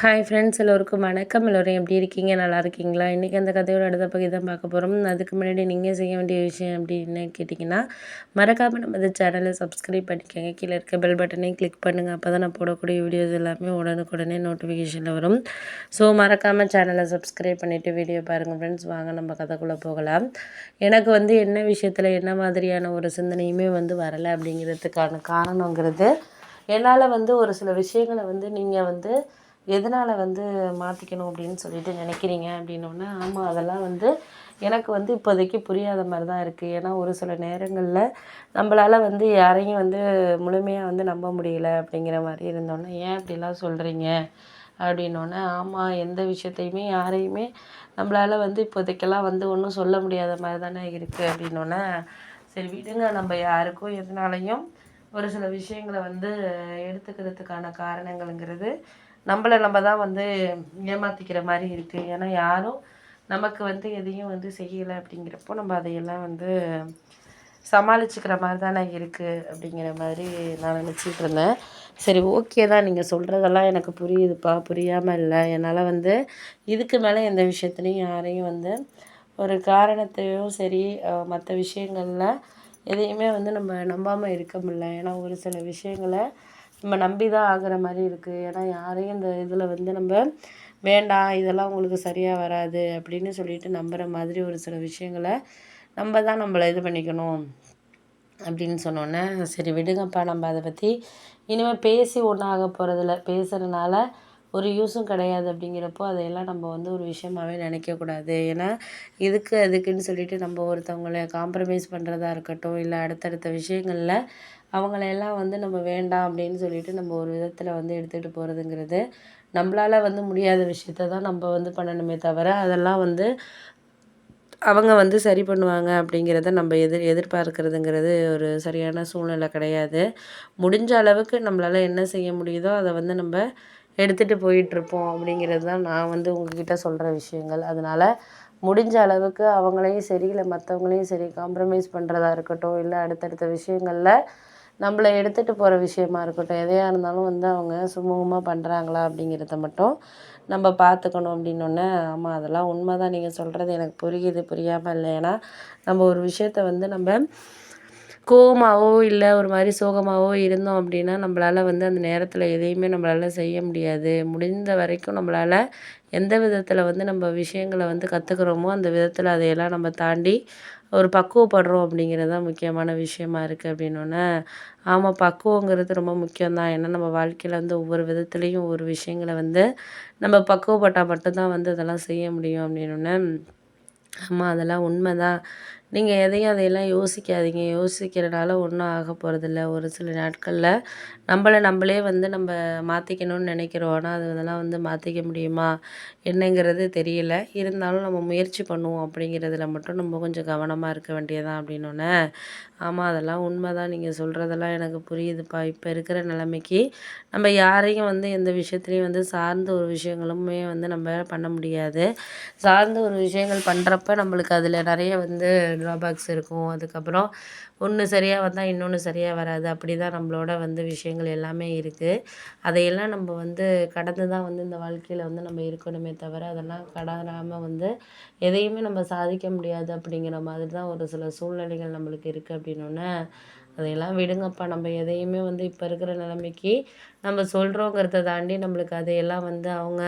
Hi friends எல்லோருக்கும் வணக்கம். எல்லோரும் எப்படி இருக்கீங்க? நல்லா இருக்கீங்களா? இன்றைக்கி அந்த கதையோட அடுத்த பகுதி தான் பார்க்க போகிறோம் அதுக்கு முன்னாடி நீங்கள் செய்ய வேண்டிய விஷயம் அப்படின்னு கேட்டிங்கன்னா மறக்காமல் நம்ம இந்த சேனலை சப்ஸ்கிரைப் பண்ணிக்கோங்க. கீழே இருக்க பெல் பட்டனையும் கிளிக் பண்ணுங்கள் அப்போ தான் நான் போடக்கூடிய வீடியோஸ் எல்லாமே உடனுக்குடனே நோட்டிஃபிகேஷனில் வரும். ஸோ மறக்காமல் சேனலை சப்ஸ்கிரைப் பண்ணிவிட்டு வீடியோ பாருங்கள் ஃப்ரெண்ட்ஸ் வாங்க நம்ம கதைக்குள்ளே போகலாம். எனக்கு வந்து என்ன விஷயத்தில் என்ன மாதிரியான ஒரு சிந்தனையுமே வந்து வரலை அப்படிங்கிறதுக்கான காரணங்கிறது என்னால் வந்து ஒரு சில விஷயங்களை வந்து நீங்கள் வந்து எதனால் வந்து மாற்றிக்கணும் அப்படின்னு சொல்லிட்டு நினைக்கிறீங்க அப்படின்னோடனே ஆமாம் அதெல்லாம் வந்து எனக்கு வந்து இப்போதைக்கு புரியாத மாதிரி தான் இருக்குது ஏன்னா ஒரு சில நேரங்களில் நம்மளால் வந்து யாரையும் வந்து முழுமையாக வந்து நம்ப முடியல அப்படிங்கிற மாதிரி இருந்தோன்னே ஏன் இப்படிலாம் சொல்கிறீங்க அப்படின்னோடனே ஆமாம் எந்த விஷயத்தையுமே யாரையுமே நம்மளால் வந்து இப்போதைக்கெல்லாம் வந்து ஒன்றும் சொல்ல முடியாத மாதிரி தானே இருக்குது அப்படின்னோடனே சரி விடுங்க. நம்ம யாருக்கும் எதனாலையும் ஒரு சில விஷயங்களை வந்து எடுத்துக்கிறதுக்கான காரணங்கள்ங்கிறது நம்மளை நம்ம தான் வந்து ஏமாற்றிக்கிற மாதிரி இருக்குது ஏன்னா யாரும் நமக்கு வந்து எதையும் வந்து செய்யலை அப்படிங்கிறப்போ நம்ம அதையெல்லாம் வந்து சமாளிச்சுக்கிற மாதிரி தானே இருக்குது அப்படிங்கிற மாதிரி நான் நினச்சிட்டு இருந்தேன். சரி ஓகே தான். நீங்கள் சொல்கிறதெல்லாம் எனக்கு புரியுதுப்பா. புரியாமல் இல்லை. என்னால் வந்து இதுக்கு மேலே எந்த விஷயத்துலையும் யாரையும் வந்து ஒரு காரணத்தையும் சரி மற்ற விஷயங்களில் எதையுமே வந்து நம்ம நம்பாமல் இருக்க முடியல. ஏன்னா ஒரு சில விஷயங்களை நம்ம நம்பி தான் ஆகிற மாதிரி இருக்குது ஏன்னா யாரையும் இந்த இதில் வந்து நம்ம வேண்டாம் இதெல்லாம் உங்களுக்கு சரியாக வராது அப்படின்னு சொல்லிட்டு நம்புகிற மாதிரி ஒரு சில விஷயங்களை நம்ம தான் நம்மளை இது பண்ணிக்கணும் அப்படின்னு சொன்னோன்னே சரி விடுங்கப்பா நம்ம அதை பற்றி இனிமேல் பேசி ஒன்றும் ஆக போகிறதில்ல பேசுகிறனால ஒரு யூஸும் கிடையாது அப்படிங்கிறப்போ அதையெல்லாம் நம்ம வந்து ஒரு விஷயமாகவே நினைக்கக்கூடாது ஏன்னா இதுக்கு அதுக்குன்னு சொல்லிட்டு நம்ம ஒருத்தவங்கள காம்ப்ரமைஸ் பண்ணுறதா இருக்கட்டும் இல்லை அடுத்தடுத்த விஷயங்களில் அவங்களையெல்லாம் வந்து நம்ம வேண்டாம் அப்படின்னு சொல்லிட்டு நம்ம ஒரு விதத்தில் வந்து எடுத்துகிட்டு போகிறதுங்கிறது நம்மளால் வந்து முடியாத விஷயத்த தான் நம்ம வந்து பண்ணணுமே தவிர அதெல்லாம் வந்து அவங்க வந்து சரி பண்ணுவாங்க அப்படிங்கிறத நம்ம எதிர் எதிர்பார்க்குறதுங்கிறது ஒரு சரியான சூழ்நிலை கிடையாது. முடிஞ்ச அளவுக்கு நம்மளால் என்ன செய்ய முடியுதோ அதை வந்து நம்ம எடுத்துகிட்டு போயிட்டுருப்போம் அப்படிங்கிறது தான் நான் வந்து உங்ககிட்ட சொல்கிற விஷயங்கள். அதனால் முடிஞ்ச அளவுக்கு அவங்களையும் சரி இல்லை மற்றவங்களையும் சரி காம்ப்ரமைஸ் பண்ணுறதா இருக்கட்டும் இல்லை அடுத்தடுத்த விஷயங்களில் நம்மளை எடுத்துகிட்டு போகிற விஷயமா இருக்கட்டும் எதையாக இருந்தாலும் வந்து அவங்க சுமூகமாக பண்ணுறாங்களா அப்படிங்கிறத மட்டும் நம்ம பார்த்துக்கணும் அப்படின்னோடனே ஆமாம் அதெல்லாம் உண்மை தான் நீங்கள் சொல்கிறது எனக்கு புரியுது புரியாமல் இல்லை. ஏன்னா நம்ம ஒரு விஷயத்த வந்து நம்ம கோவமாகவோ இல்லை ஒரு மாதிரி சோகமாகவோ இருந்தோம் அப்படின்னா நம்மளால் வந்து அந்த நேரத்தில் எதையுமே நம்மளால் செய்ய முடியாது. முடிந்த வரைக்கும் நம்மளால் எந்த விதத்தில் வந்து நம்ம விஷயங்களை வந்து கற்றுக்குறோமோ அந்த விதத்தில் அதையெல்லாம் நம்ம தாண்டி ஒரு பக்குவப்படுறோம் அப்படிங்கிறது தான் முக்கியமான விஷயமா இருக்குது அப்படின்னோடனே ஆமாம் பக்குவங்கிறது ரொம்ப முக்கியம்தான் ஏன்னா நம்ம வாழ்க்கையில் வந்து ஒவ்வொரு விதத்துலேயும் ஒவ்வொரு விஷயங்களை வந்து நம்ம பக்குவப்பட்டால் மட்டும்தான் வந்து அதெல்லாம் செய்ய முடியும் அப்படின்னோடனே ஆமாம் அதெல்லாம் உண்மை தான். நீங்கள் எதையும் அதையெல்லாம் யோசிக்காதீங்க. யோசிக்கிறனால ஒன்றும் ஆக போகிறதில்ல ஒரு சில நாட்களில் நம்மளை நம்மளே வந்து நம்ம மாற்றிக்கணும்னு நினைக்கிறோம். ஆனால் அது அதெல்லாம் வந்து மாற்றிக்க முடியுமா? என்னங்கிறது தெரியல. இருந்தாலும் நம்ம முயற்சி பண்ணுவோம் அப்படிங்கிறதுல மட்டும் நம்ம கொஞ்சம் கவனமாக இருக்க வேண்டியதான் அப்படின்னோடனே ஆமாம் அதெல்லாம் உண்மை தான் நீங்கள் சொல்கிறதெல்லாம் எனக்கு புரியுதுப்பா. இப்போ இருக்கிற நிலைமைக்கு நம்ம யாரையும் வந்து எந்த விஷயத்துலையும் வந்து சார்ந்த ஒரு விஷயங்களுமே வந்து நம்ம பண்ண முடியாது. சார்ந்த ஒரு விஷயங்கள் பண்ணுறப்ப நம்மளுக்கு அதில் நிறைய வந்து ட்ராபேக்ஸ் இருக்கும். அதுக்கப்புறம் ஒன்று சரியாக வந்தால் இன்னொன்று சரியாக வராது. அப்படி தான் நம்மளோட வந்து விஷயங்கள் எல்லாமே இருக்குது அதையெல்லாம் நம்ம வந்து கடந்து தான் வந்து இந்த வாழ்க்கையில் வந்து நம்ம இருக்கணுமே தவிர அதெல்லாம் கடராமல் வந்து எதையுமே நம்ம சாதிக்க முடியாது அப்படிங்கிற மாதிரி தான் ஒரு சில சூழ்நிலைகள் நம்மளுக்கு இருக்குது அப்படின்னோடனே அதையெல்லாம் விடுங்கப்பா. நம்ம எதையுமே வந்து இப்போ இருக்கிற நிலைமைக்கு நம்ம சொல்கிறோங்கிறத தாண்டி நம்மளுக்கு அதையெல்லாம் வந்து அவங்க